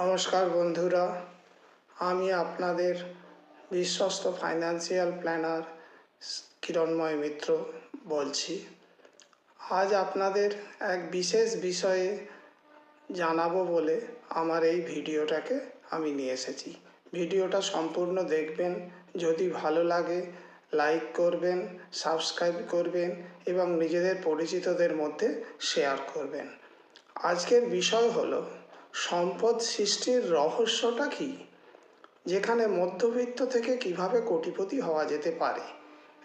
নমস্কার বন্ধুরা, আমি আপনাদের বিশ্বস্ত ফাইন্যান্সিয়াল প্ল্যানার কিরণময় মিত্র বলছি। আজ আপনাদের এক বিশেষ বিষয়ে জানাব বলে আমার এই ভিডিওটাকে আমি নিয়ে এসেছি। ভিডিওটা সম্পূর্ণ দেখবেন, যদি ভালো লাগে লাইক করবেন, সাবস্ক্রাইব করবেন এবং নিজেদের পরিচিতদের মধ্যে শেয়ার করবেন। আজকের বিষয় হলো সম্পদ সৃষ্টির রহস্যটা কী? যেখানে মধ্যবিত্ত থেকে কীভাবে কোটিপতি হওয়া যেতে পারে?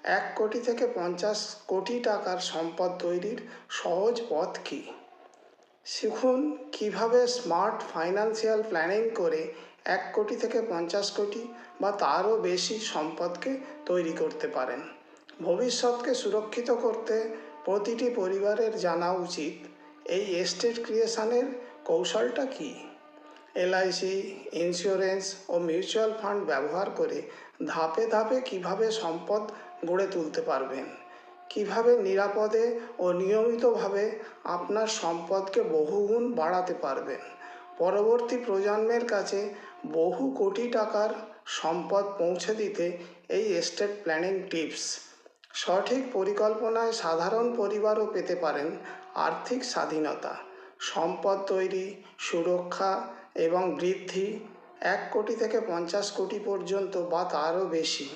এক কোটি থেকে পঞ্চাশ কোটি টাকার সম্পদ তৈরির সহজ পথ কী? শিখুন কীভাবে স্মার্ট ফাইন্যান্সিয়াল প্ল্যানিং করে এক কোটি থেকে পঞ্চাশ কোটি বা তারও বেশি সম্পদকে তৈরি করতে পারেন। ভবিষ্যৎকে সুরক্ষিত করতে প্রতিটি পরিবারের জানা উচিত। এই এস্টেট ক্রিয়েশনের কৌশলটা কী? এলআইসি ইন্স্যুরেন্স ও মিউচুয়াল ফান্ড ব্যবহার করে ধাপে ধাপে কীভাবে সম্পদ গড়ে তুলতে পারবেন? কীভাবে নিরাপদে ও নিয়মিতভাবে আপনার সম্পদকে বহুগুণ বাড়াতে পারবেন? পরবর্তী প্রজন্মের কাছে বহু কোটি টাকার সম্পদ পৌঁছে দিতে এই এস্টেট প্ল্যানিং টিপস সঠিক পরিকল্পনায় সাধারণ পরিবারও পেতে পারেন আর্থিক স্বাধীনতা। সম্পদ তৈরি, সুরক্ষা এবং বৃদ্ধি এক কোটি থেকে পঞ্চাশ কোটি পর্যন্ত বা তারও বেশি।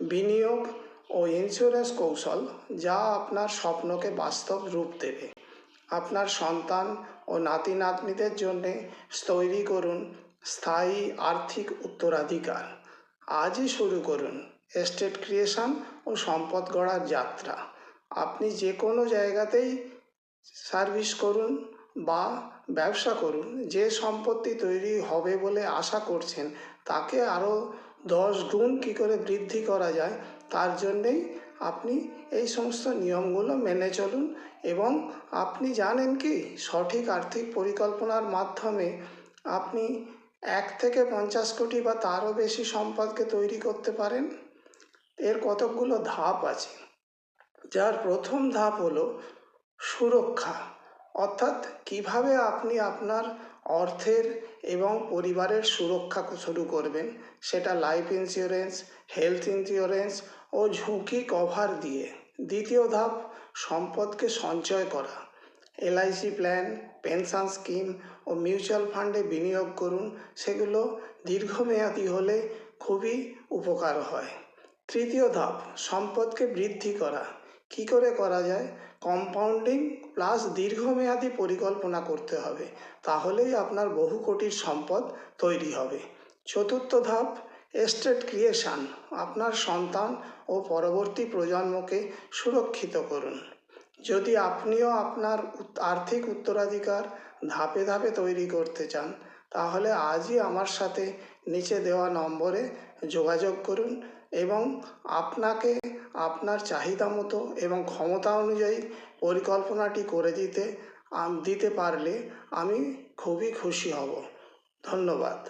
বিনিয়োগ ও ইন্স্যুরেন্স কৌশল যা আপনার স্বপ্নকে বাস্তব রূপ দেবে। আপনার সন্তান ও নাতি নাতনিদের জন্যে তৈরি করুন স্থায়ী আর্থিক উত্তরাধিকার। আজই শুরু করুন এস্টেট ক্রিয়েশন ও সম্পদ গড়ার যাত্রা। আপনি যে কোনো জায়গাতেই সার্ভিস করুন। বা ব্যবসা করুন, যে সম্পত্তি তৈরি হবে বলে আশা করছেন, তাকে আরও দশ গুণ কী করে বৃদ্ধি করা যায়, তার জন্যেই আপনি এই সমস্ত নিয়মগুলো মেনে চলুন এবং আপনি জানেন কি, সঠিক আর্থিক পরিকল্পনার মাধ্যমে আপনি এক থেকে পঞ্চাশ কোটি বা তারও বেশি সম্পদকে তৈরি করতে পারেন। এর কতকগুলো ধাপ আছে। যার প্রথম ধাপ হলো সুরক্ষা। অর্থাৎ কীভাবে আপনি আপনার অর্থের এবং পরিবারের সুরক্ষা শুরু করবেন সেটা লাইফ ইন্স্যুরেন্স হেলথ ইন্স্যুরেন্স ও ঝুঁকি কভার দিয়ে। দ্বিতীয় ধাপ, সম্পদকে সঞ্চয় করা। এলআইসি প্ল্যান পেনশন স্কিম ও মিউচুয়াল ফান্ডে বিনিয়োগ করুন, সেগুলো দীর্ঘমেয়াদী হলে খুবই উপকার হয়। তৃতীয় ধাপ, সম্পদকে বৃদ্ধি করা। কি করে করা যায়? কম্পাউন্ডিং প্লাস দীর্ঘমেয়াদী পরিকল্পনা করতে হবে। তাহলেই আপনার বহু কোটির সম্পদ তৈরি হবে। চতুর্থ ধাপ এস্টেট ক্রিয়েশন আপনার সন্তান ও পরবর্তী প্রজন্মকে সুরক্ষিত করুন। যদি আপনিও আপনার আর্থিক উত্তরাধিকার ধাপে ধাপে তৈরি করতে চান তাহলে আজই আমার সাথে নিচে দেওয়া নম্বরে যোগাযোগ করুন এবং আপনাকে আপনার চাহিদা মতো এবং ক্ষমতা অনুযায়ী পরিকল্পনাটি করে দিতে দিতে পারলে আমি খুবই খুশি হব। ধন্যবাদ।